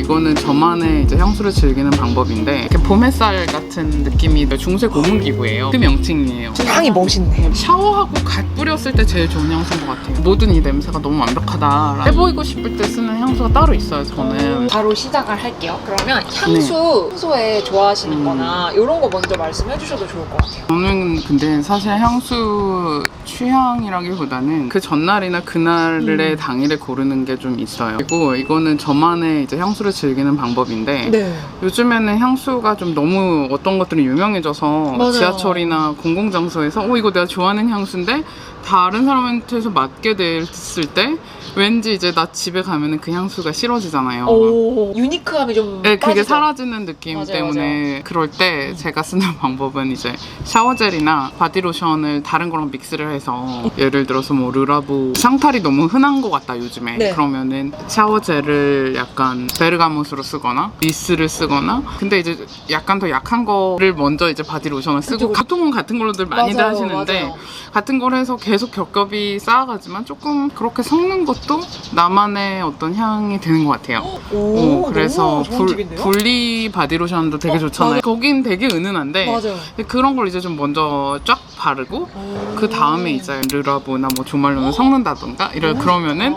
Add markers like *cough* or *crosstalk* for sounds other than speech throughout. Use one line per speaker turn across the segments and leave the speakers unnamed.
이거는 저만의 이제 향수를 즐기는 방법인데 이렇게 봄 햇살 같은 느낌이 중세 고문 기구예요. 그 명칭이에요.
향이 멋있네.
샤워하고 갓 뿌렸을 때 제일 좋은 향수인 것 같아요. 모든 이 냄새가 너무 완벽하다. 해보이고 싶을 때 쓰는 향수가 따로 있어요, 저는.
바로 시작을 할게요. 그러면 향수 평소에 좋아하시는
음.
거나 이런 거 먼저 말씀해 주셔도 좋을 것 같아요.
저는 근데 사실 향수 취향이라기보다는 그 전날이나 그날의
음.
당일에 고르는 게 좀 있어요. 그리고 이거는 저만의 이제 향수를 즐기는 방법인데
네.
요즘에는 향수가 좀 너무 어떤 것들이 유명해져서
맞아요.
지하철이나 공공장소에서 어 이거 내가 좋아하는 향수인데 다른 사람한테서 맡게 됐을 때 왠지 이제 나 집에 가면은 그 향수가 싫어지잖아요.
오, 유니크함이 좀
네, 그게
빠지죠?
사라지는 느낌
맞아요,
때문에 그럴 때 제가 쓰는 *laughs* 방법은 이제 샤워젤이나 바디로션을 다른 거랑 믹스를 해서 *laughs* 예를 들어서 뭐 르라브 상탈이 너무 흔한 것 같다 요즘에
네.
그러면은 샤워젤을 약간 베르가못으로 쓰거나 리스를 쓰거나 근데 이제 약간 더 약한 거를 먼저 이제 바디로션을 쓰고. 보통은 같은 걸로들 많이들
맞아요,
하시는데
맞아요.
같은 걸 해서 계속 겹겹이 쌓아가지만 조금 그렇게 섞는 것도 나만의 어떤 향이 되는 것 같아요.
오,
어, 그래서
너무 좋은
불,
팁인데요?
분리 바디로션도 되게
어,
좋잖아요.
맞아요.
거긴 되게 은은한데
맞아요.
근데 그런 걸 이제 좀 먼저 쫙 바르고 그 다음에 이제 르라보나 뭐 조말론을 섞는다던가 이럴 그러면은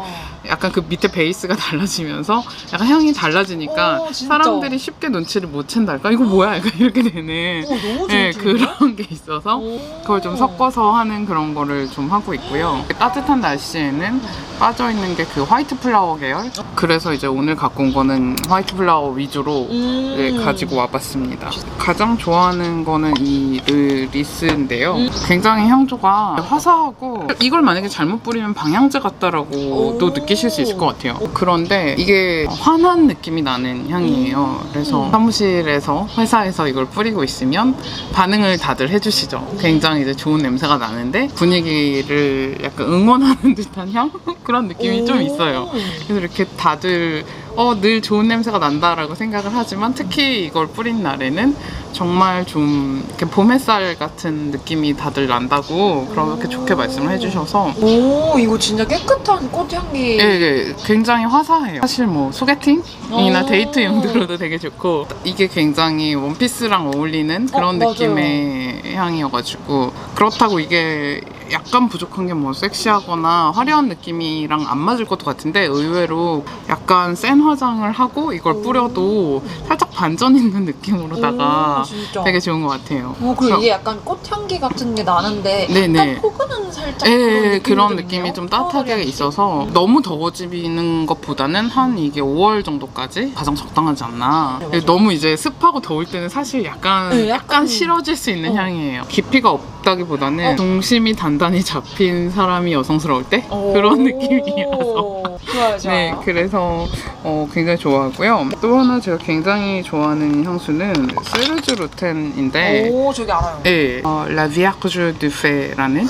약간 그 밑에 베이스가 *laughs* 달라지면서 약간 향이 달라지니까
오, 진짜.
사람들이 쉽게 눈치를 못 챈달까 이거 뭐야 *laughs* 약간 이렇게 되는
오, 너무
네? 그런 게 있어서 그걸 좀 섞어서 하는 그런 거를 좀 하고 있고요. 따뜻한 날씨에는 빠져 있는 게 그 화이트 플라워 계열. 그래서 이제 오늘 갖고 온 거는 화이트 플라워 위주로
음.
네, 가지고 와봤습니다. 가장 좋아하는 거는 이 르 리스인데요.
음.
굉장히 향조가 화사하고 이걸 만약에 잘못 뿌리면 방향제 같다라고 또
오.
느끼실 수 있을 것 같아요. 그런데 이게 환한 느낌이 나는 향이에요. 그래서
음.
사무실에서 회사에서 이걸 뿌리고 있으면 반응을 다들 해주시죠. 굉장히 이제 좋은 냄새가 나는데 분위기를 약간 응원하는 *laughs* 듯한 향 그런 느낌이 좀 있어요. 그래서 이렇게 다들 어, 늘 좋은 냄새가 난다라고 생각을 하지만 특히 이걸 뿌린 날에는 정말 좀 이렇게 봄 햇살 같은 느낌이 다들 난다고 그렇게 좋게 말씀을 해주셔서
오, 이거 진짜 깨끗한 꽃향기.
예, 예, 굉장히 화사해요. 사실 뭐 소개팅이나
오.
데이트 용도로도 되게 좋고 이게 굉장히 원피스랑 어울리는 그런
맞아요.
느낌의 향이어가지고 그렇다고 이게 약간 부족한 게 뭐 섹시하거나 화려한 느낌이랑 안 맞을 것도 같은데 의외로 약간 센 화장을 하고 이걸 뿌려도 살짝 반전 있는 느낌으로다가
오, 진짜.
되게 좋은 것 같아요.
오, 그리고 이게 약간 꽃향기 같은 게 나는데
네네.
약간 포근한 살짝
예,
그런,
예,
느낌이 좀
따뜻하게. 있어서 너무 더워지는 것보다는 한 이게 5월 정도까지 가장 적당하지 않나.
네.
너무 이제 습하고 더울 때는 사실 약간
네,
약간,
약간-
싫어질 수 있는
어.
향이에요. 깊이가 없 다기보다는
어.
중심이 단단히 잡힌 사람이 여성스러울 때
오.
그런 느낌이라서.
좋아요, 좋아요.
네, 그래서 어, 굉장히 좋아하고요. 또 하나 제가 굉장히 좋아하는 향수는 세르주 루텐인데,
오, 저기 알아요.
네, 어, La Vierge du Fé라는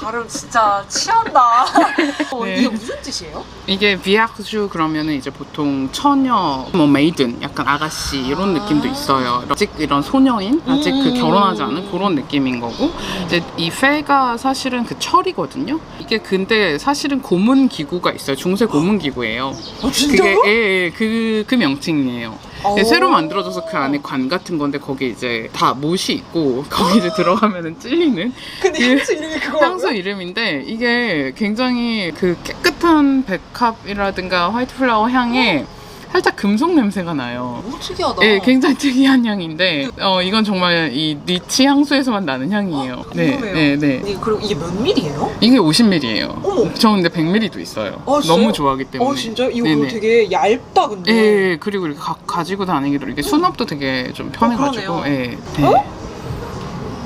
발음 진짜 취한다. *laughs* 어,
네.
이게 무슨 뜻이에요?
이게 비약주 그러면은 이제 보통 처녀, 뭐 메이든, 약간 아가씨 이런
아.
느낌도 있어요. 아직 이런 소녀인, 아직 그
음.
결혼하지 않은 그런 느낌인 거고, 이제 이 페가 사실은 그 철이거든요. 이게 근데 사실은 고문 기구가 있어요. 중세 고문 기구예요.
아,
그게
진짜요?
예, 예, 그, 그 명칭이에요.
오.
예, 새로 만들어져서 그 안에 관 같은 건데 거기 이제 다 못이 있고 거기 이제 들어가면은 찔리는
근데
그
향수 이름이 그거라고요?
향수 이름인데 이게 굉장히 그 깨끗한 백합이라든가 화이트 플라워 향에 살짝 금속 냄새가 나요.
너무 특이하다.
예, 굉장히 특이한 향인데 어 이건 정말 이 니치 향수에서만 나는 향이에요. 네,
궁금해요.
네, 네.
이게 그리고 이게 몇 밀이에요?
이게 50ml예요.
어머.
저 근데 100ml도 있어요.
아, 진짜요?
너무 좋아하기 때문에.
어 진짜 이거
네네.
그거 되게 얇다 근데.
예, 예, 그리고 이렇게 가, 지고 다니기도 이렇게 수납도 되게 좀 편해가지고.
어, 그러네요.
예. 네.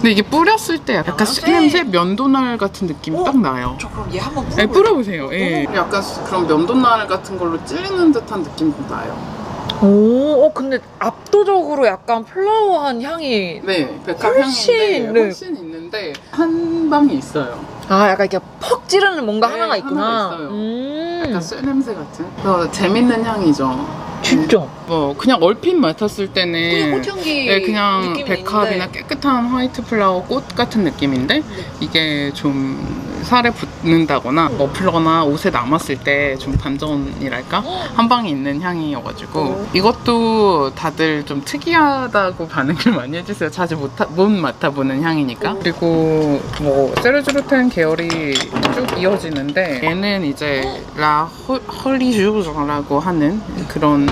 근데 이게 뿌렸을 때 약간? 쑥 냄새, 면도날 같은 느낌이
어?
딱 나요.
저 그럼 얘 한번
네,
뿌려볼게요.
뿌려보세요. 예. 약간 그런 면도날 같은 걸로 찔리는 듯한 느낌도 나요.
오, 어 근데 압도적으로 약간 플라워한 향이.
네, 백합
훨씬,
향인데
네.
훨씬 있는데 한 방이 있어요.
아, 약간 이렇게 퍽 찌르는 뭔가
네,
하나가 있구나.
하나가 있어요.
음.
약간 쇠 냄새 같은. 그래서 재밌는 향이죠.
진짜.
뭐 그냥 얼핏 맡았을 때는
그냥 꽃향기
네, 그냥
느낌이
백합이나
있는데.
깨끗한 화이트 플라워 꽃 같은 느낌인데 이게 좀 살에 붙는다거나 머플러나 옷에 남았을 때 좀 반전이랄까 한 방에 있는 향이어가지고
어.
이것도 다들 좀 특이하다고 *laughs* 반응을 많이 해주세요. 자주 못, 하- 못 맡아보는 향이니까.
어.
그리고 뭐 세르주르텐 계열이 쭉 이어지는데 얘는 이제 라 헐리주라고 하는 그런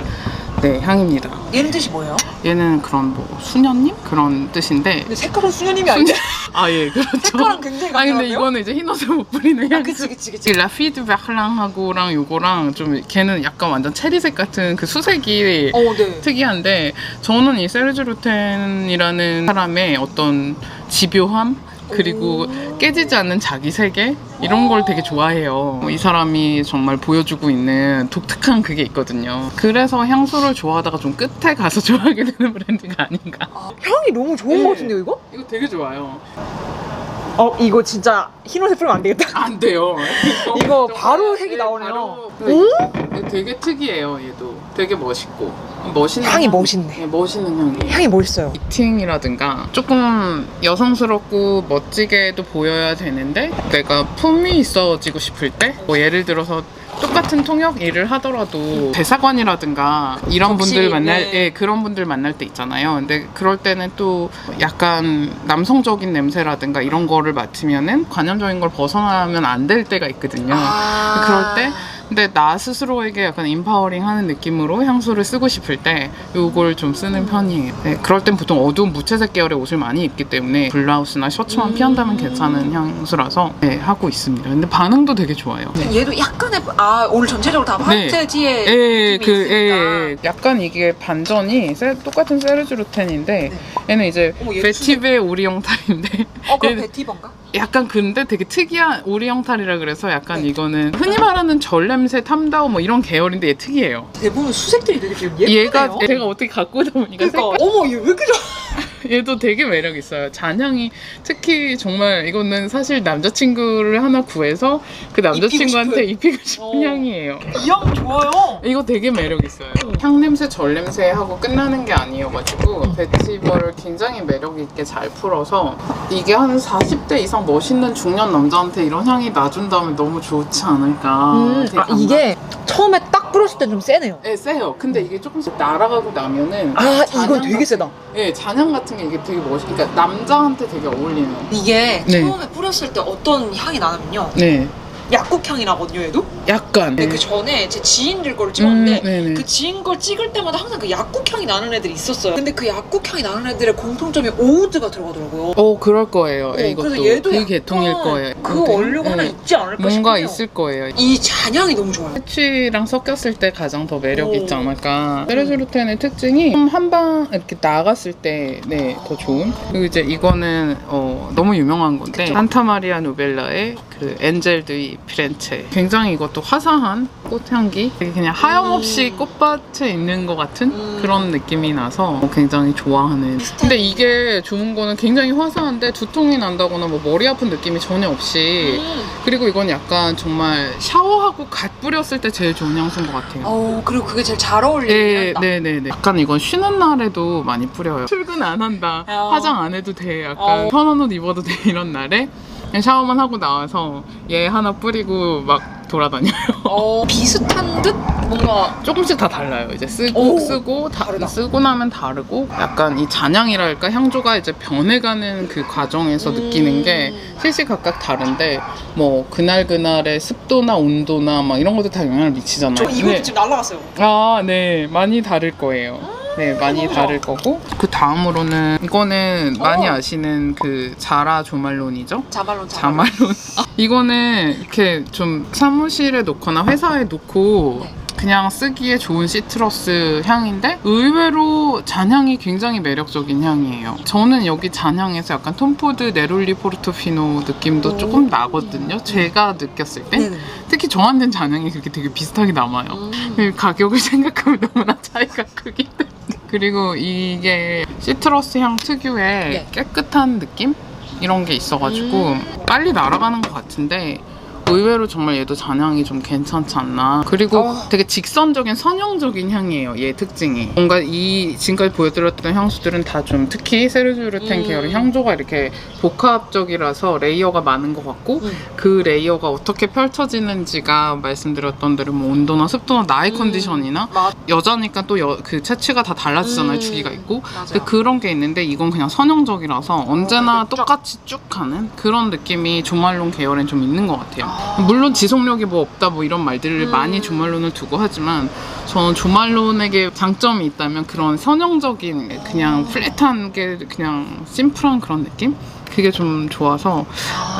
네, 향입니다.
얘는 뜻이 뭐예요?
얘는 그런 뭐 수녀님 그런 뜻인데
근데 색깔은 수녀님이 아니야.
아 예 그렇죠.
색깔은 굉장히
아 근데? 이거는 이제 흰옷에 못 뿌리는
아,
향.
그치 그치 그치.
이 라피드 베클랑하고랑 요거랑 좀 걔는 약간 완전 체리색 같은 그 수색이
어, 네.
특이한데 저는 이 세르주르텐이라는 사람의 어떤 집요함 그리고
오.
깨지지 않는 자기 세계 이런 걸 되게 좋아해요. 이 사람이 정말 보여주고 있는 독특한 그게 있거든요. 그래서 향수를 좋아하다가 좀 끝에 가서 *laughs* 좋아하게 되는 브랜드가 아닌가.
아, 향이 너무 좋은
네.
것 같은데요, 이거?
이거 되게 좋아요.
어, 이거 진짜 흰옷에 뿌리면 안 되겠다.
안 돼요. *laughs*
이거
정말,
바로 색이
네,
나오네요.
바로 그, 되게 특이해요, 얘도. 되게 멋있고. 멋있는
향이
향.
멋있네.
네, 멋있는 향이.
향이 멋있어요.
미팅이라든가 조금 여성스럽고 멋지게도 보여야 되는데 내가 품이 있어지고 싶을 때 뭐 예를 들어서 똑같은 통역 일을 하더라도 대사관이라든가 이런 분들 만날
네.
예, 그런 분들 만날 때 있잖아요. 근데 그럴 때는 또 약간 남성적인 냄새라든가 이런 거를 맡으면은 관념적인 걸 벗어나면 안 될 때가 있거든요.
아.
그럴 때 근데 나 스스로에게 약간 인파워링 하는 느낌으로 향수를 쓰고 싶을 때 요걸 좀 쓰는 편이에요. 네, 그럴 땐 보통 어두운 무채색 계열의 옷을 많이 입기 때문에 블라우스나 셔츠만
음.
피한다면 괜찮은 향수라서 네, 하고 있습니다. 근데 반응도 되게 좋아요. 네.
얘도 약간의 아 오늘 전체적으로 다 화이트 티에
예, 그,
있으니까.
예, 예. 약간 이게 반전이 세- 똑같은 세르주르텐인데 얘는 이제 베티베 오리영탈인데
어 그럼 베티번가?
약간 근데 되게 특이한 오리영탈이라 그래서 약간 이거는 흔히 말하는 절 냄새 탐다오 뭐 이런 계열인데 얘 특이해요.
대부분 수색들이 되게 지금 예쁘네요.
얘가 제가 어떻게 갖고 오다 보니까
그러니까 어머 얘왜 이렇게 좋아?
얘도 되게 매력 있어요. 잔향이 특히 정말 이거는 사실 남자친구를 하나 구해서 그 남자친구한테 입히고 싶은
어.
향이에요.
이 향 좋아요.
이거 되게 매력 있어요. 향 냄새, 절 냄새 하고 끝나는 게 아니어가지고 베티버를 굉장히 매력 있게 잘 풀어서 이게 한 40대 이상 멋있는 중년 남자한테 이런 향이 나준다면 너무 좋지 않을까.
음,
되게
아 이게 처음에 딱 뿌렸을 때좀 세네요.
네, 세요. 근데 이게 조금씩 날아가고 나면은
아
잔향
이건 되게
같은-
세다.
네, 잔향 같은 게 이게 되게 멋있. 그러니까 남자한테 되게 어울리는.
이게
네.
처음에 뿌렸을 때 어떤 향이 나냐면요.
네,
약국 향이 나거든요, 얘도.
약간.
근데 그 전에 제 지인들 거를 찍었는데
음, 네네.
그 지인 걸 찍을 때마다 항상 그 약국 향이 나는 애들이 있었어요. 근데 그 약국 향이 나는 애들의 공통점이 오우드가 들어가더라고요.
어, 그럴 거예요.
어,
이것도
그래서 얘도
그
약간
계통일 거예요.
그
근데,
원료가 하나
네,
있지 않을까
뭔가
싶어요.
있을 거예요.
이 잔향이 너무 좋아요.
패치랑 섞였을 때 가장 더 매력 이
오.
있지 않을까. 세르주르텐의 특징이 한 방 이렇게 나갔을 때, 네, 더 좋은. 그리고 이제 이거는, 어, 너무 유명한 건데,
그쵸.
산타 마리아 노벨라의 그 엔젤 드이 피렌체. 굉장히 이것도 화사한 꽃향기. 되게 그냥 하염없이
음.
꽃밭에 있는 것 같은
음.
그런 느낌이 나서 굉장히 좋아하는. 근데 이게 좋은 거는 굉장히 화사한데 두통이 난다거나 뭐 머리 아픈 느낌이 전혀 없이
음.
그리고 이건 약간 정말 샤워하고 갓 뿌렸을 때 제일 좋은 향수인 것 같아요.
어 그리고 그게 제일 잘 어울리는
네,
향이다.
네 네 네. 약간 이건 쉬는 날에도 많이 뿌려요. 출근 안 한다.
어.
화장 안 해도 돼. 약간
어.
편한 옷 입어도 돼. 이런 날에 그냥 샤워만 하고 나와서 얘 하나 뿌리고 막 돌아다녀요.
어 비슷한 듯 뭔가
조금씩 다 달라요. 이제 쓰고
오,
쓰고 다,
다르다.
쓰고 나면 다르고 약간 이 잔향이랄까 향조가 이제 변해가는 그 과정에서
음.
느끼는 게 실시각각 다른데 뭐 그날 그날의 습도나 온도나 막 이런 것도 다 영향을 미치잖아요.
저 이거
네.
지금 날라갔어요.
아, 네. 많이 다를 거예요. 네, 많이
너무
다를 거고. 그 다음으로는, 이거는 많이
어.
아시는 그 자라 조말론이죠?
자말론
자말론. *laughs* 이거는 이렇게 좀 사무실에 놓거나 회사에 놓고
네.
그냥 쓰기에 좋은 시트러스 향인데 의외로 잔향이 굉장히 매력적인 향이에요. 저는 여기 잔향에서 약간 톰포드 네롤리 포르토피노 느낌도
오.
조금 나거든요. 제가 느꼈을 때.
네네.
특히 저한테는 잔향이 그렇게 되게 비슷하게 남아요.
음.
그 가격을 *laughs* 생각하면 너무나 차이가 크기 때문에 그리고 이게 시트러스 향 특유의
네.
깨끗한 느낌? 이런 게 있어가지고
음.
빨리 날아가는 것 같은데 의외로 정말 얘도 잔향이 좀 괜찮지 않나. 그리고
어.
되게 직선적인 선형적인 향이에요. 얘 특징이. 뭔가 이 지금까지 보여드렸던 향수들은 다 좀 특히 세르주르텐
음.
계열의 향조가 이렇게 복합적이라서 레이어가 많은 것 같고
음.
그 레이어가 어떻게 펼쳐지는지가 말씀드렸던 대로 뭐 온도나 습도나 나이
음.
컨디션이나
맞
여자니까 또 그 채취가 다 달라지잖아요.
음.
주기가 있고. 그런 게 있는데 이건 그냥 선형적이라서 언제나
그쵸.
똑같이 쭉 가는 그런 느낌이 조말론 계열엔 좀 있는 것 같아요.
아.
물론 지속력이 뭐 없다 뭐 이런 말들을
음.
많이 조말론을 두고 하지만 저는 조말론에게 장점이 있다면 그런 선형적인 그냥 플랫한 게 그냥 심플한 그런 느낌? 그게 좀 좋아서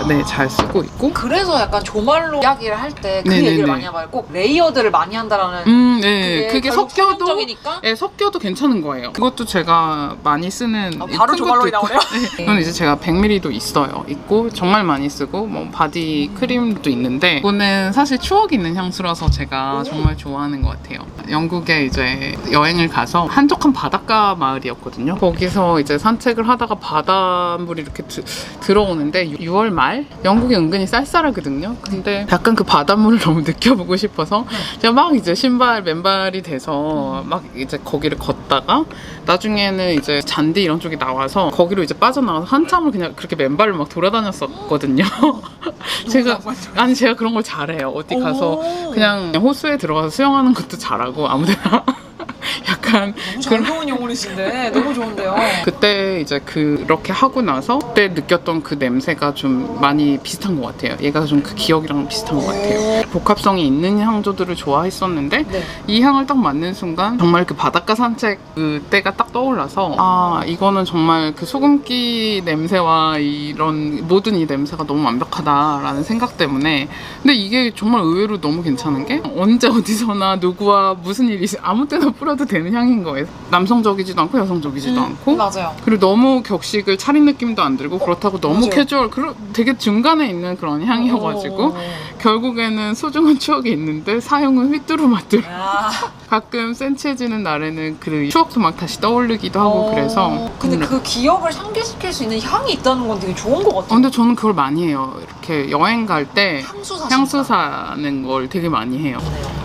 네 잘 쓰고 있고
그래서 약간 조말로 이야기를 할 때 그
네네네.
얘기를 많이 해봐요. 꼭 레이어드를 많이 한다라는
음, 네. 그게,
결국
섞여도
선형적이니까
네, 섞여도 괜찮은 거예요. 그것도 제가 많이 쓰는
아,
이
바로
큰
조말론이
것도 있고.
나오네요.
네. 이건 이제 제가 100ml도 있어요. 있고 정말 많이 쓰고 뭐 바디 크림도 있는데 이거는 사실 추억 있는 향수라서 제가
오.
정말 좋아하는 것 같아요. 영국에 이제 여행을 가서 한적한 바닷가 마을이었거든요. 거기서 이제 산책을 하다가 바닷물이 이렇게 드- 들어오는데 6월 말 영국이 은근히 쌀쌀하거든요. 근데 약간 그 바닷물을 *laughs* 너무 느껴보고 싶어서 제가 막 이제 신발 맨발이 돼서 막 이제 거기를 걷다가 나중에는 이제 잔디 이런 쪽이 나와서 거기로 이제 빠져나가서 한참을 그냥 그렇게 맨발로 막 돌아다녔었거든요. *laughs* 제가 아니 제가 그런 걸 잘해요. 어디 가서
오.
그냥 호수에 들어가서 수영하는 것도 잘하고 아무데나 *laughs* 약간
너무 잘 배운 영혼이신데 너무 좋은데요.
그때 이제 그렇게 하고 나서 그때 느꼈던 그 냄새가 좀 많이 비슷한 것 같아요. 얘가 좀 그 기억이랑 비슷한 것 같아요. 복합성이 있는 향조들을 좋아했었는데
네.
이 향을 딱 맡는 순간 정말 그 바닷가 산책 그 때가 딱 떠올라서 아 이거는 정말 그 소금기 냄새와 이런 모든 이 냄새가 너무 완벽하다라는 생각 때문에 근데 이게 정말 의외로 너무 괜찮은 게 언제 어디서나 누구와 무슨 일이 있 아무 때나 뿌려 도 되는 향인 거예요 남성적이지도 않고 여성적이지도
음,
않고
맞아요.
그리고 너무 격식을 차린 느낌도 안 들고 그렇다고 너무
맞아요.
캐주얼 그런 되게 중간에 있는 그런 향이어가지고
오.
결국에는 소중한 추억이 있는데 사용은 휘뚜루마뚜루
아.
가끔 센치해지는 날에는 그 추억도 막 다시 떠오르기도 하고
어.
그래서
근데
음.
그 기억을 상기시킬 수 있는 향이 있다는 건 되게 좋은 것
어,
같아요.
근데 저는 그걸 많이 해요 이렇게 여행 갈때
향수
사는 걸 되게 많이 해요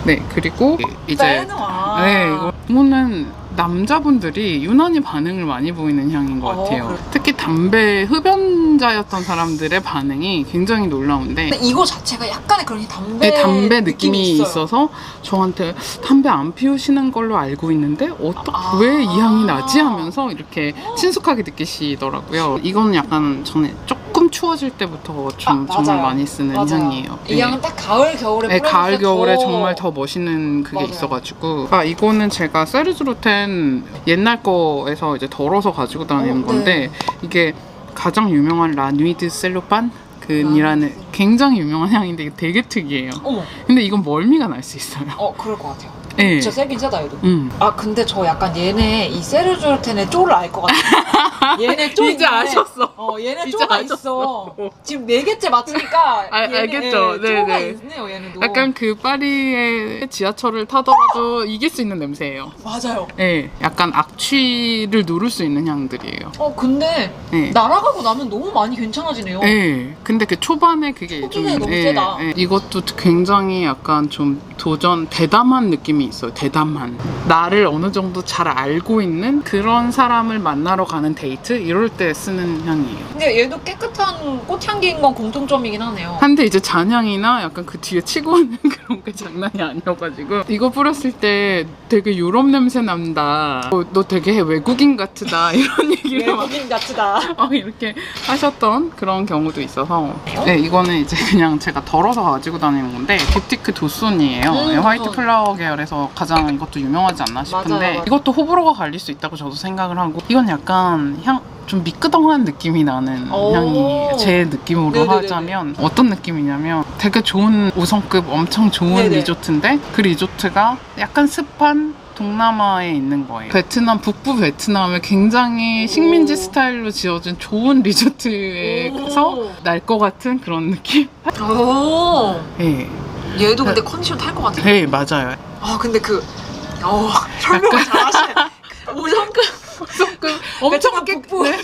네 그리고 이제
빼놓아.
네 이거 이거는 남자분들이 유난히 반응을 많이 보이는 향인 것
어,
같아요
그래요?
특히 담배 흡연자였던 사람들의 반응이 굉장히 놀라운데
근데 이거 자체가 약간의 그런 담배,
네, 담배 느낌이
있어요.
있어서 저한테 담배 안 피우시는 걸로 알고 있는데 어떻게
아.
왜이 향이 나지 하면서 이렇게 친숙하게 느끼시더라고요. 이거는 약간 저는 조금 추워질 때부터 좀
아,
정말
맞아요.
많이 쓰는
맞아요.
향이에요.
이
네.
향은 딱 가을 겨울에
네, 가을
때
겨울에
더-
정말 더 멋있는 그게
맞아요.
있어가지고 아 이거는 제가 세르즈로텐 옛날 거에서 이제 덜어서 가지고 다니는
어,
건데 이게 가장 유명한 라뉘드 셀로판 그이라는 굉장히 유명한 향인데 이게 되게 특이해요.
어머,
근데 이건 멀미가 날 수 있어요.
어 그럴 것 같아요.
네.
진짜 세긴 세다 얘도.
음.
아 근데 저 약간 얘네 이 세르조르텐의 쪼를 알 것 같아. *laughs* 얘네 쪼
이제
있네.
아셨어.
어 얘네
이제
쪼가
아셨어.
있어. 지금 네 개째 맞추니까
아,
얘네
알겠죠. 네,
쪼가
네.
있네요 얘네도.
약간 그 파리의 지하철을 타더라도 이길 수 있는 냄새예요.
맞아요.
네, 약간 악취를 누를 수 있는 향들이에요.
어 근데
네.
날아가고 나면 너무 많이 괜찮아지네요.
네, 근데 그 초반에 그게 좀
초기에 너무
예,
세다.
예. 이것도 굉장히 약간 좀 도전 대담한 느낌이 있어요. 대담한 나를 어느 정도 잘 알고 있는 그런 사람을 만나러 가는 데이트 이럴 때 쓰는 향이 에요.
근데 얘도 깨끗한 꽃향기인 건 공통점이긴 하네요.
한데 이제 잔향이나 약간 그 뒤에 치고 오는 *laughs* 그런 게 장난이 아니어가지고 이거 뿌렸을 때 되게 유럽 냄새 난다. 어, 너 되게 외국인 같다 *laughs* 이런 얘기를 막
외국인 같다.
어, *laughs* 이렇게 하셨던 그런 경우도 있어서 네 이거는 이제 그냥 제가 덜어서 가지고 다니는 건데 딥티크 도슨이에요
음,
네, 화이트
도슨.
플라워 계열에서 가장 이것도 유명하지 않나 싶은데
맞아요, 맞아요.
이것도 호불호가 갈릴 수 있다고 저도 생각을 하고 이건 약간 향 좀 미끄덩한 느낌이 나는
오.
향이 제 느낌으로
네네네네.
하자면 어떤 느낌이냐면 되게 좋은 5성급 엄청 좋은
네네.
리조트인데 그 리조트가 약간 습한 동남아에 있는 거예요. 베트남 북부 베트남에 굉장히 식민지
오.
스타일로 지어진 좋은 리조트에서
오.
날것 같은 그런 느낌?
오.
예,
얘도 근데 컨디션 탈 것 같아.
예 맞아요.
아 근데 그 어, 설명을 잘하시네. 5성급
조금 엄청
베트남
깨
북부.
네.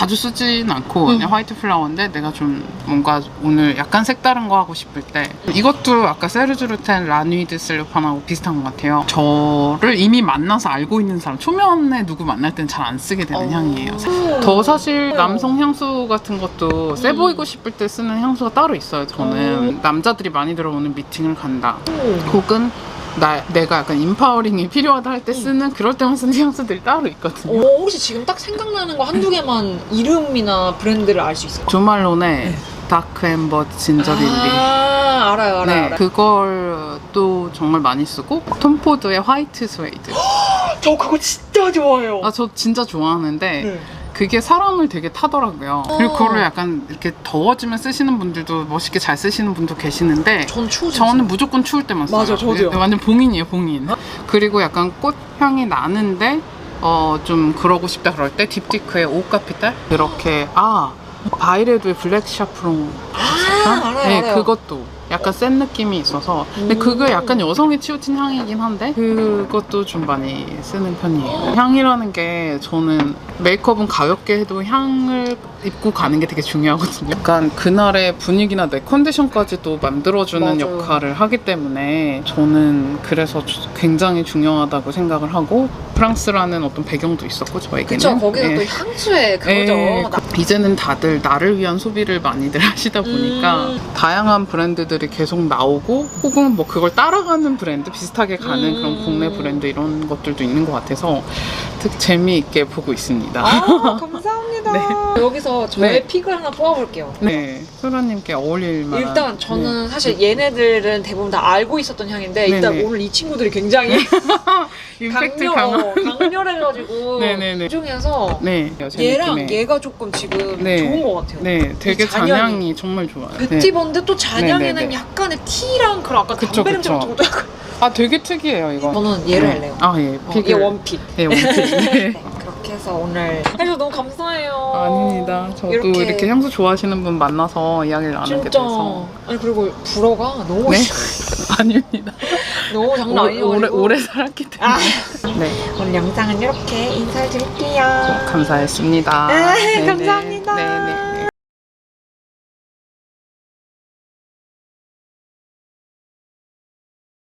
자주 쓰진 않고
음.
그냥 화이트 플라워인데 내가 좀 뭔가 오늘 약간 색다른 거 하고 싶을 때 이것도 아까 세르주르텐 라뉘드 슬루판하고 비슷한 것 같아요. 저를 이미 만나서 알고 있는 사람 초면에 누구 만날 때는 잘안 쓰게 되는
어.
향이에요. 더 사실 남성 향수 같은 것도 세 보이고 싶을 때 쓰는 향수가 따로 있어요. 저는 남자들이 많이 들어오는 미팅을 간다. 혹은 나 내가 약간 인파워링이 필요하다 할 때 쓰는 그럴 때만 쓰는 향수들이 따로 있거든요.
오, 혹시 지금 딱 생각나는 거 한두 개만 이름이나 브랜드를 알 수 있어요?
조말론의 다크 엠버 진저 릴리.
아, 알아요, 알아요.
네,
알아요.
그걸 또 정말 많이 쓰고 톰포드의 화이트 스웨이드.
저 그거 진짜 좋아해요.
아, 저 진짜 좋아하는데
네.
그게 사람을 되게 타더라고요. 그리고
어.
그거를 약간 이렇게 더워지면 쓰시는 분들도 멋있게 잘 쓰시는 분도 계시는데
전 추워.
저는 무조건 추울 때만 써요.
맞아, 저도요.
네, 완전 봉인이에요, 봉인. 그리고 약간 꽃향이 나는데 어 좀 그러고 싶다 그럴 때 딥티크의 오카피탈 이렇게 아 바이레드의 블랙 샤프롱
아, 알아요,
네,
알아요.
그것도 약간 센 느낌이 있어서 근데
음.
그게 약간 여성에 치우친 향이긴 한데 그것도 좀 많이 쓰는 편이에요 향이라는 게 저는 메이크업은 가볍게 해도 향을 입고 가는 게 되게 중요하거든요 약간 그날의 분위기나 내 컨디션까지도 만들어주는
맞아요.
역할을 하기 때문에 저는 그래서 주- 굉장히 중요하다고 생각을 하고 프랑스라는 어떤 배경도 있었고 저에게는
그쵸, 거기서
네.
또 향수의 그거죠.
예,
나-
이제는 다들 나를 위한 소비를 많이들 *laughs* 하시다 보니까
음.
다양한 브랜드들이 계속 나오고 혹은 뭐 그걸 따라가는 브랜드 비슷하게 가는
음.
그런 국내 브랜드 이런 것들도 있는 것 같아서 되게 재미있게 보고 있습니다.
아, *laughs* 감사합니다. 여기서 저의
네.
픽을 하나 뽑아볼게요.
네, 소라님께 어울릴 만한
일단 저는 사실 얘네들은 대부분 다 알고 있었던 향인데 일단
네네.
오늘 이 친구들이 굉장히 *laughs*
네.
강렬, 강렬해가지고
네네네.
그 중에서
네, 제
얘랑. 얘가 조금 지금
네.
좋은 것 같아요.
네, 되게
이 잔향이.
잔향이 정말 좋아요. 네.
뷰티본드 또 잔향에는
네 네 네.
약간의 티랑 그런 아까
그쵸,
담배 냄새
그쵸.
약간
아, 되게 특이해요 이거.
저는 얘를
네.
할래요.
아, 예,
어. 얘 원픽.
네, 원픽. *laughs* 네.
네, 그렇게 해서 오늘 해서 너무 감사해요.
아닙니다. 저도 이렇게, 향수 좋아하시는 분 만나서 이야기를 나누게
진짜
돼서.
아니 그리고 불어가 너무
네? *laughs* 아닙니다.
너무 장난 아니에요.
오래, 오래 살았기 때문에.
아.
네,
오늘 영상은 이렇게 인사드릴게요.
감사했습니다.
네,
네네.
감사합니다.
네네.